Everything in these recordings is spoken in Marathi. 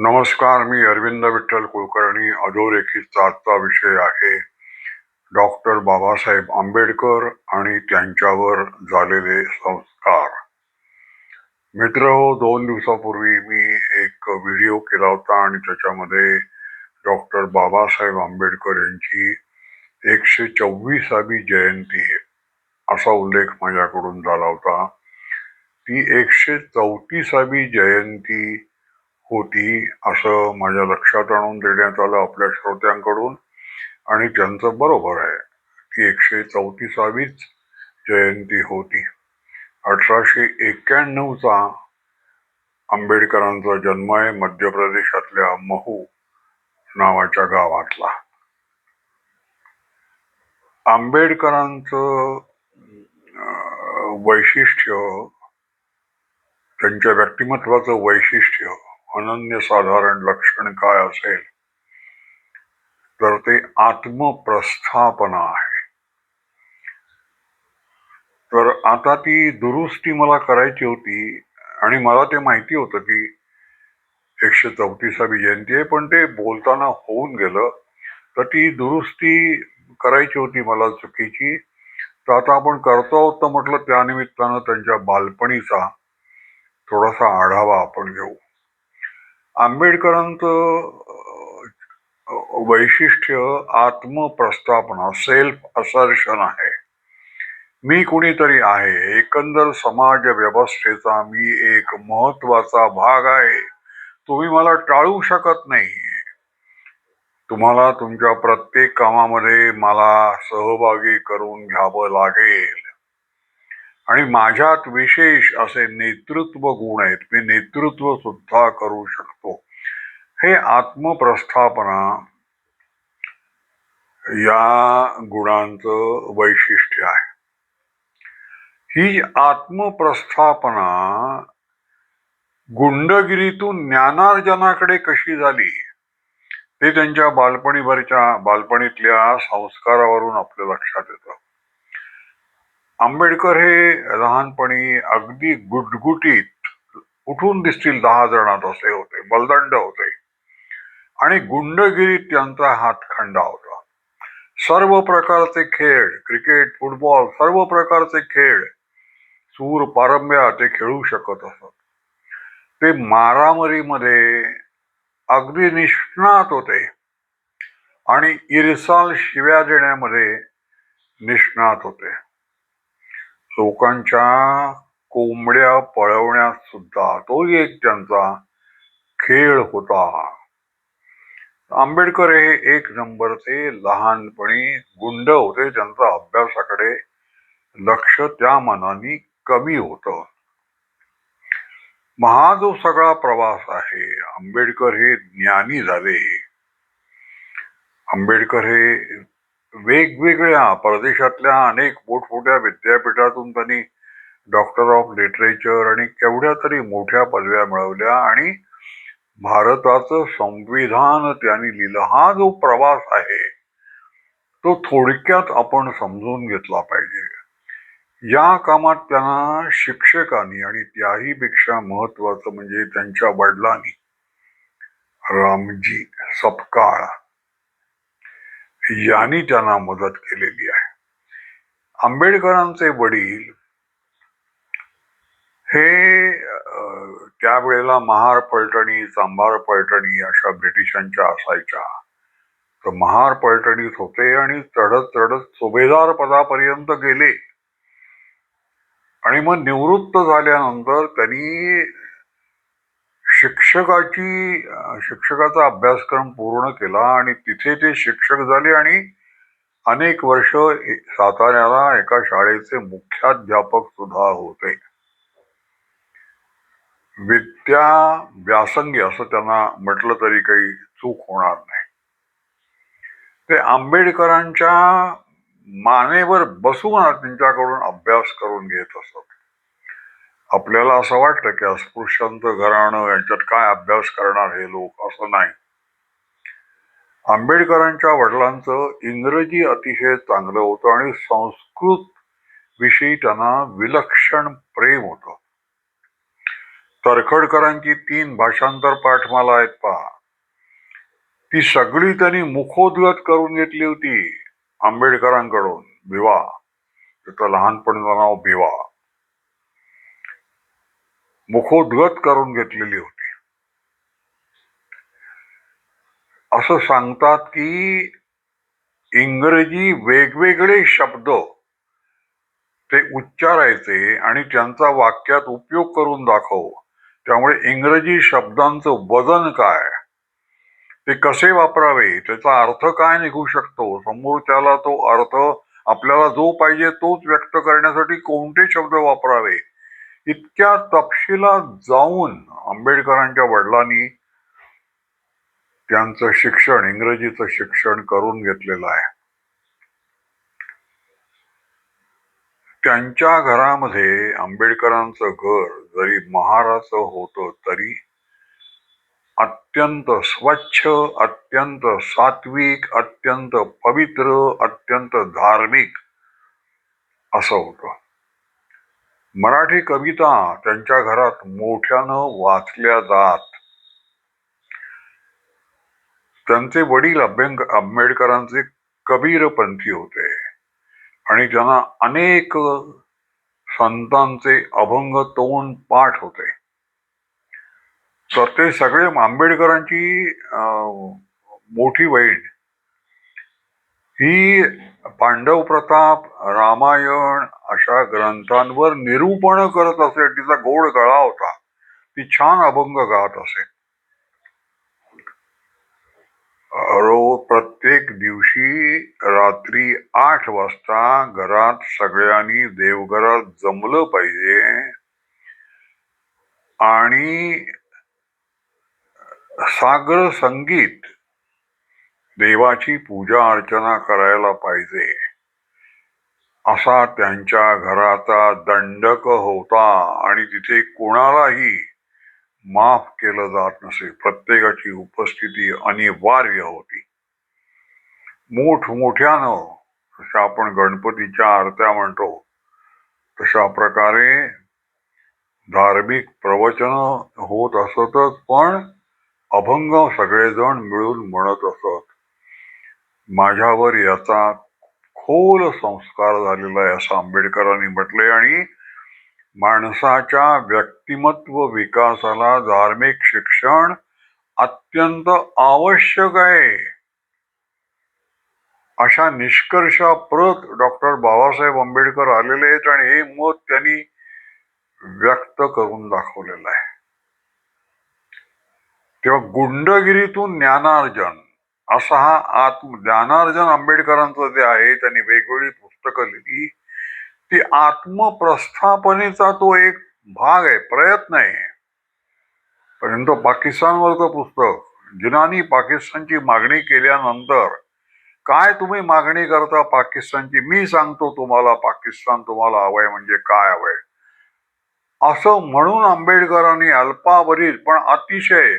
नमस्कार मी अरविंद विठ्ठल कुलकर्णी. अधोरेखित आजचा विषय आहे. डॉक्टर बाबासाहेब आंबेडकर आणि त्यांच्यावर झालेले संस्कार. मित्र हो दोन दिवसापूर्वी मी एक व्हिडिओ केला होता आणि त्याच्यामध्ये डॉक्टर बाबासाहेब आंबेडकर यांची एकशे चोवीसावी जयंती असा उल्लेख माझ्याकडून झाला होता. ती एकशे चौतीसावी जयंती होती असं माझ्या लक्षात आणून देण्यात आलं आपल्या श्रोत्यांकडून. आणि त्यांचं बरोबर आहे ती एकशे चौतीसावीच जयंती होती. अठराशे एक्क्याण्णवचा आंबेडकरांचा जन्म आहे मध्य प्रदेशातल्या महू नावाच्या गावातला. आंबेडकरांचं वैशिष्ट्य त्यांच्या व्यक्तिमत्वाचं वैशिष्ट्य अनन्यसाधारण लक्षण काय असेल तर ते आत्मप्रस्थापना आहे. तर आता ती दुरुस्ती मला करायची होती आणि मला ते माहिती होतं की एकशे चौतीसावी जयंती आहे पण ते बोलताना होऊन गेलं. तर ती दुरुस्ती करायची होती मला चुकीची. तर आता आपण करतो आहोत तर म्हटलं त्यानिमित्तानं त्यांच्या बालपणीचा थोडासा आढावा आपण घेऊ. आंबेडकरांचं वैशिष्ट्य आत्मप्रस्थापना सेल्फ असर्शन आहे. मी कुणीतरी आहे एकंदर समाज व्यवस्थेचा मी एक महत्त्वाचा भाग आहे. तुम्ही मला टाळू शकत नाही. तुम्हाला तुमच्या प्रत्येक कामामध्ये मला सहभागी करून घ्यावं लागेल. आणि माझ्यात विशेष असे नेतृत्व गुण आहेत मी नेतृत्व सुद्धा करू शकतो. हे आत्मप्रस्थापना या गुणांचं वैशिष्ट्य आहे. ही आत्मप्रस्थापना गुंडगिरीतून ज्ञानार्जनाकडे कशी झाली ते त्यांच्या बालपणीभरच्या बालपणीतल्या संस्कारावरून आपल्या लक्षात येतं. आंबेडकर हे लहानपणी अगदी गुटगुटीत उठून दिसतील दहा जणात असे होते बलदंड होते. आणि गुंडगिरीत त्यांचा हातखंडा होता. सर्व प्रकारचे खेळ क्रिकेट फुटबॉल सर्व प्रकारचे खेळ सूर पारंब्या ते खेळू शकत असत. ते मारामारीमध्ये अगदी निष्णात होते आणि इरसाल शिव्या देण्यामध्ये निष्णात होते. लोकांच्या कोंबड्या पळवण्यात सुद्धा तो एक त्यांचा खेळ होता. आंबेडकर हे एक नंबरचे लहानपणी गुंड होते. त्यांचा अभ्यासाकडे लक्ष त्या मनाने कमी होतं. महा जो सगळा प्रवास आहे आंबेडकर हे ज्ञानी झाले. आंबेडकर हे वेगवेगळ्या परदेशातल्या अनेक मोठमोठ्या विद्यापीठातून त्यांनी डॉक्टर ऑफ लिटरेचर आणि केवढ्या तरी मोठ्या पदव्या मिळवल्या आणि भारताचं संविधान त्यांनी लिहिलं. हा जो प्रवास आहे तो थोडक्यात आपण समजून घेतला पाहिजे. या कामात त्यांना शिक्षकांनी आणि त्याही पेक्षा महत्वाचं म्हणजे त्यांच्या वडिलांनी रामजी सपकाळ यांनी त्यांना मदत केलेली आहे. आंबेडकरांचे वडील हे त्यावेळेला महार पलटणी चांभार पलटणी अशा ब्रिटिशांच्या असायच्या. तर महार पलटणीत होते आणि चढत चढत सुभेदार पदापर्यंत गेले. आणि मग निवृत्त झाल्यानंतर त्यांनी शिक्षकाची शिक्षकाचा अभ्यासक्रम पूर्ण केला आणि तिथे ते शिक्षक झाले आणि अनेक वर्ष साताऱ्याला एका शाळेचे मुख्याध्यापक सुद्धा होते. विद्या व्यासंगी असं त्यांना म्हटलं तरी काही चूक होणार नाही. ते आंबेडकरांच्या मानेवर बसून त्यांच्याकडून अभ्यास करून घेत असत. आपल्याला असं वाटतं की अस्पृश्यांचं घराणं यांच्यात काय अभ्यास करणार हे लोक? असं नाही. आंबेडकरांच्या वडिलांचं इंग्रजी अतिशय चांगलं होतं आणि संस्कृत विषयी त्यांना विलक्षण प्रेम होतं. तरखडकरांची तीन भाषांतर पाठमाला आहेत पहा. ती सगळी त्यांनी मुखोद्गत करून घेतली होती आंबेडकरांकडून. भिवा त्याचं लहानपणी नाव भिवा मुखोद्गत करून घेतलेली होती. असं सांगतात की इंग्रजी वेगवेगळे शब्द ते उच्चारायचे आणि त्यांचा वाक्यात उपयोग करून दाखव. त्यामुळे इंग्रजी शब्दांचं वजन काय? ते कसे वापरावे? त्याचा अर्थ काय निघू शकतो? समोरच्याला तो अर्थ आपल्याला जो पाहिजे तोच व्यक्त करण्यासाठी कोणते शब्द वापरावे? इतक्या तपशिलात जाऊन आंबेडकरांच्या वडिलांनी त्यांचं शिक्षण इंग्रजीचं शिक्षण करून घेतलेलं आहे. त्यांच्या घरामध्ये आंबेडकरांचं घर जरी महाराचं होतं तरी अत्यंत स्वच्छ अत्यंत सात्विक अत्यंत पवित्र अत्यंत धार्मिक असं होतं. मराठी कविता त्यांच्या घरात मोठ्यानं वाचल्या जात. त्यांचे वडील अभ्यंक आंबेडकरांचे कबीरपंथी होते. आणि त्यांना अनेक संतांचे अभंग तोंड पाठ होते. तर ते सगळे आंबेडकरांची अं, मोठी बहीण ही पांडव प्रताप रामायण अशा ग्रंथांवर निरूपण करत असे तिचा गोड गळा होता. ती छान अभंग गात असे. रोज प्रत्येक दिवशी रात्री आठ वाजता घरात सगळ्यांनी देवघरात जमलं पाहिजे आणि सागर संगीत देवाची पूजा अर्चना करायला पाहिजे. असा त्यांच्या घराचा दंडक होता आणि तिथे कोणालाही माफ केलं जात नसे. प्रत्येकाची उपस्थिती अनिवार्य होती. मोठमोठ्यानं जसं आपण गणपतीच्या आरत्या म्हणतो तशा प्रकारे धार्मिक प्रवचन होत असतच पण अभंग सगळेजण मिळून म्हणत असत. माझ्यावर याचा खोल संस्कार झालेला आहे असं आंबेडकरांनी म्हटले आणि माणसाच्या व्यक्तिमत्व विकासाला धार्मिक शिक्षण अत्यंत आवश्यक आहे. अशा निष्कर्षाप्रत डॉक्टर बाबासाहेब आंबेडकर आलेले आहेत आणि हे मत त्यांनी व्यक्त करून दाखवलेलं आहे. तेव्हा गुंडगिरीतून ज्ञानार्जन असा हा आत्म ज्ञानार्जन आंबेडकरांचं जे आहे त्यांनी वेगवेगळी पुस्तकं लिहिली. ती आत्मप्रस्थापनेचा तो एक भाग आहे प्रयत्न आहे. परंतु पाकिस्तानवरचं पुस्तक जिनानी पाकिस्तानची मागणी केल्यानंतर काय तुम्ही मागणी करता पाकिस्तानची? मी सांगतो तुम्हाला पाकिस्तान तुम्हाला हवंय म्हणजे काय हवंय? असं म्हणून आंबेडकरांनी अल्पावरील पण अतिशय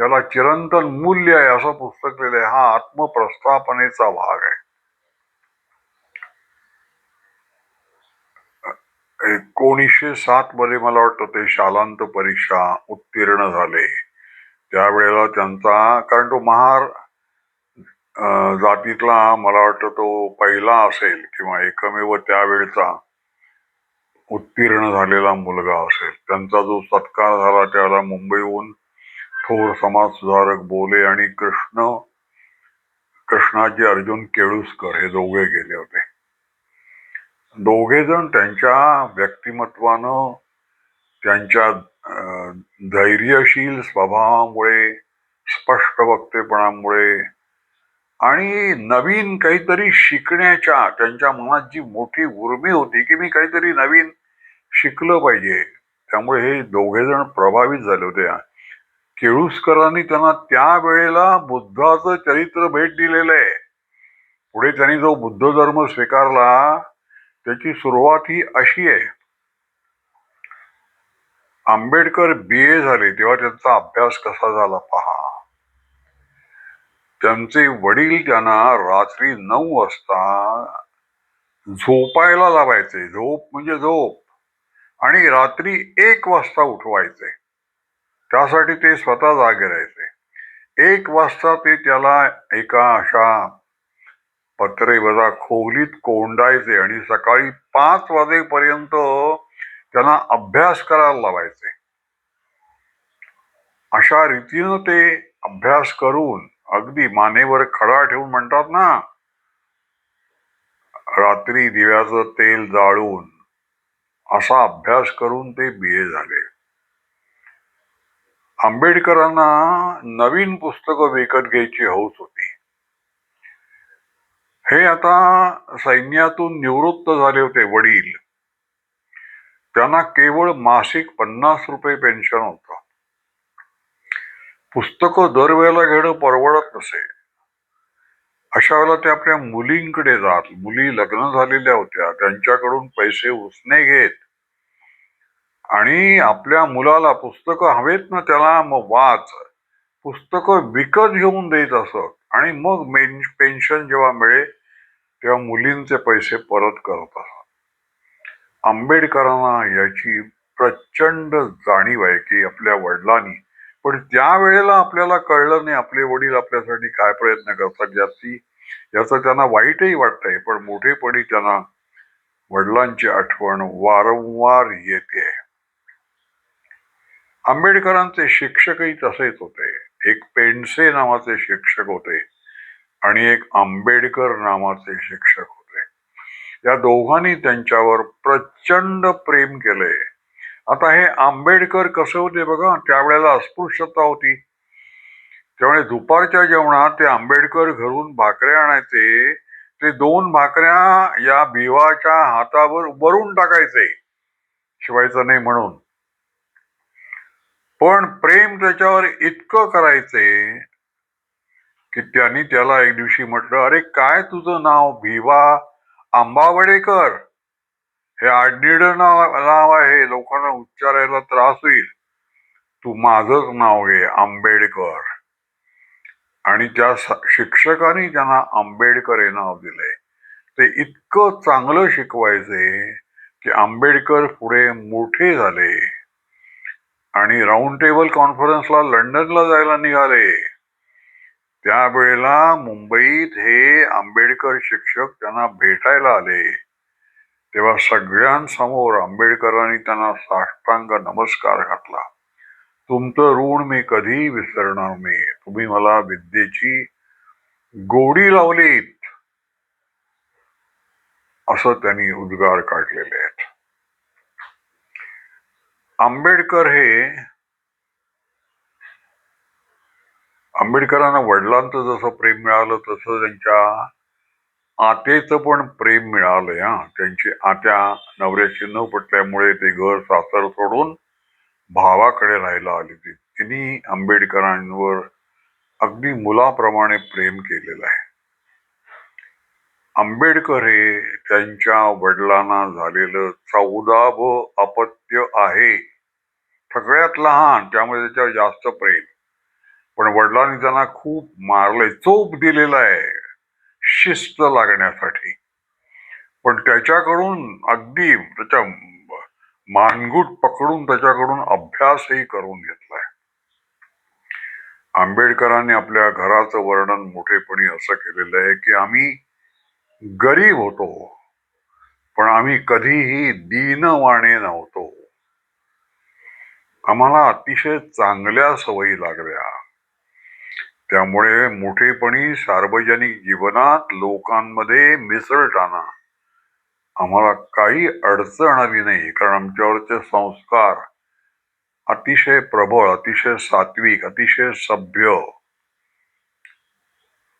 ज्याला चिरंतन मूल्य आहे असं पुस्तक लिहिलंय. हा आत्मप्रस्थापनेचा भाग आहे. एकोणीसशे सात मध्ये मला वाटतं ते शालांत परीक्षा उत्तीर्ण झाले. त्यावेळेला त्यांचा कारण तो महार जातीतला मला वाटतं तो पहिला असेल किंवा एकमेव त्यावेळचा उत्तीर्ण झालेला मुलगा असेल. त्यांचा जो सत्कार झाला त्याला मुंबईहून थोर समाज सुधारक बोले आणि कृष्ण कृष्णाजी अर्जुन केळुसकर हे दोघे गेले होते. दोघे जण त्यांच्या व्यक्तिमत्वानं त्यांच्या धैर्यशील स्वभावामुळे स्पष्ट वक्तेपणामुळे आणि नवीन काहीतरी शिकण्याच्या त्यांच्या मनात जी मोठी उर्मी होती की मी काहीतरी नवीन शिकलं पाहिजे. त्यामुळे हे दोघे जण प्रभावित झाले होते. केळुसकरांनी त्यांना त्या वेळेला बुद्धाचं चरित्र भेट दिलेलं आहे. पुढे त्यांनी जो बुद्ध धर्म स्वीकारला त्याची सुरुवात ही अशी आहे. आंबेडकर बी ए झाले तेव्हा त्यांचा अभ्यास कसा झाला पहा. त्यांचे वडील त्यांना रात्री नऊ वाजता झोपायला लावायचे झोप म्हणजे झोप आणि रात्री एक वाजता उठवायचे. त्यासाठी ते स्वतः जागे राहायचे एक वाजता ते त्याला एका अशा पत्रे वजा खोलीत कोंडायचे आणि सकाळी पाच वाजेपर्यंत त्यांना अभ्यास करायला लावायचे. अशा रीतीनं ते अभ्यास करून अगदी मानेवर खडा ठेवून म्हणतात ना रात्री दिव्याचं तेल जाळून असा अभ्यास करून ते बी ए झाले. आंबेडकरांना नवीन पुस्तकं विकत घ्यायची हौस होती. हे आता सैन्यातून निवृत्त झाले होते वडील. त्यांना केवळ मासिक पन्नास रुपये पेन्शन होत. पुस्तकं दरवेळेला घेणं परवडत नसे. अशा वेळेला ते आपल्या मुलींकडे जात मुली लग्न झालेल्या होत्या त्यांच्याकडून पैसे उसने घेत. आणि आपल्या मुलाला पुस्तकं हवेत ना त्याला मग वाच. पुस्तकं विकत घेऊन देत असत आणि मग मेन पेन्शन जेव्हा मिळेल तेव्हा मुलींचे पैसे परत करत असत आंबेडकरांना याची प्रचंड जाणीव आहे की आपल्या वडिलांनी. पण त्यावेळेला आपल्याला कळलं नाही आपले वडील आपल्यासाठी काय प्रयत्न करतात. याची याचं त्यांना वाईटही वाटतंय पण मोठेपणी त्यांना वडिलांची आठवण वारंवार येते. आंबेडकरांचे शिक्षकही तसेच होते. एक पेंडसे नावाचे शिक्षक होते आणि एक आंबेडकर नावाचे शिक्षक होते. या दोघांनी त्यांच्यावर प्रचंड प्रेम केले. आता हे आंबेडकर कसे होते बघा त्यावेळेला अस्पृश्यता होती. त्यामुळे दुपारच्या जेवणात ते आंबेडकर घरून भाकऱ्या आणायचे. ते दोन भाकऱ्या या भिवाच्या हातावर उभरून टाकायचे. शिवायचं नाही म्हणून. पण प्रेम त्याच्यावर इतकं करायचे की त्यांनी त्याला एक दिवशी म्हटलं अरे काय तुझं नाव? भिवा आंबावडेकर. हे आडनिड नाव नाव आहे. लोकांना उच्चारायला त्रास होईल. तू माझंच नाव घे आंबेडकर. आणि त्या शिक्षकांनी त्यांना आंबेडकर हे नाव दिले. ते इतकं चांगलं शिकवायचे की आंबेडकर पुढे मोठे झाले. आणि राऊंड टेबल कॉन्फरन्सला लंडनला जायला निघाले. त्यावेळेला मुंबईत हे आंबेडकर शिक्षक त्यांना भेटायला आले. तेव्हा सगळ्यांसमोर आंबेडकरांनी त्यांना साष्टांग नमस्कार घातला. तुमचं ऋण मी कधी विसरणार नाही तुम्ही मला विद्येची गोडी लावलीत. असं त्यांनी उद्गार काढलेले आहेत. आंबेडकर हे आंबेडकरांना वडिलांचं जसं प्रेम मिळालं तसं त्यांच्या आतेचं पण प्रेम मिळालंय हा. त्यांची आत्या नवऱ्याशी न पटल्यामुळे ते घर सासर सोडून भावाकडे राहायला आली ती तिने आंबेडकरांवर अगदी मुलाप्रमाणे प्रेम केलेलं आहे. आंबेडकर हे त्यांच्या वडिलांना झालेलं चौदावं अपत्य आहे. सगळ्यात लहान त्यामुळे त्याच्यावर जास्त प्रेम. पण वडिलांनी त्यांना खूप मारलंय चोप दिलेला आहे शिस्त लागण्यासाठी. पण त्याच्याकडून अगदी त्याच्या मानगूट पकडून त्याच्याकडून अभ्यासही करून घेतलाय. आंबेडकरांनी आपल्या घराचं वर्णन मोठेपणी असं केलेलं आहे की आम्ही गरीब होतो. पण आम्ही कधीही दीनवाणे नव्हतो. आम्हाला अतिशय चांगल्या सवयी लागल्या. त्यामुळे मोठेपणी सार्वजनिक जीवनात लोकांमध्ये मिसळताना आम्हाला काही अडचण आली नाही कारण आमच्यावरचे संस्कार अतिशय प्रबळ अतिशय सात्विक अतिशय सभ्य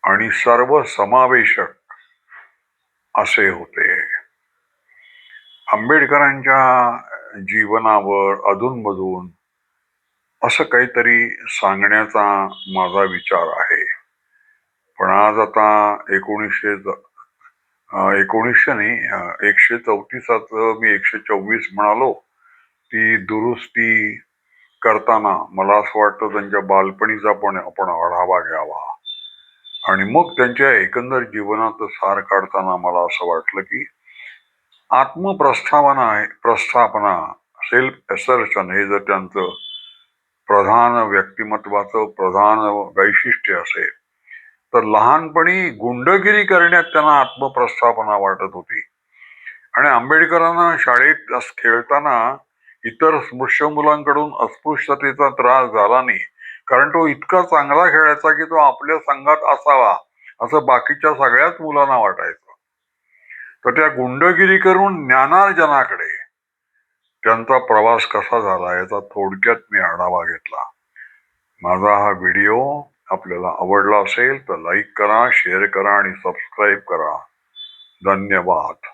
आणि सर्व समावेशक असे होते. आंबेडकरांच्या जीवनावर अधूनमधून असं काहीतरी सांगण्याचा माझा विचार आहे. पण आज आता एकोणीसशे एकोणीसशे नाही एकशे चौतीसात मी एकशे चोवीस म्हणालो ती दुरुस्ती करताना मला असं वाटतं त्यांच्या बालपणीचा पण आपण आढावा घ्यावा. आणि मग त्यांच्या एकंदर जीवनात सार काढताना मला असं वाटलं की आत्मप्रस्थापना आहे प्रस्थापना सेल्फ एसर्शन हे जर त्यांचं प्रधान व्यक्तिमत्वाचं प्रधान वैशिष्ट्य असेल तर लहानपणी गुंडगिरी करण्यात त्यांना आत्मप्रस्थापना वाटत होती. आणि आंबेडकरांना शाळेत खेळताना इतर स्पृश्य मुलांकडून अस्पृश्यतेचा त्रास झाला नाही. कारण तो इतका चांगला खेळायचा की तो आपल्या संघात असावा असं बाकीच्या सगळ्याच मुलांना वाटायचं. तर त्या गुंडगिरी करून ज्ञानार्जनाकडे त्यांचा प्रवास कसा झाला याचा थोडक्यात मी आढावा घेतला. माझा हा व्हिडिओ आपल्याला आवडला असेल तर लाईक करा शेअर करा आणि सबस्क्राईब करा. धन्यवाद.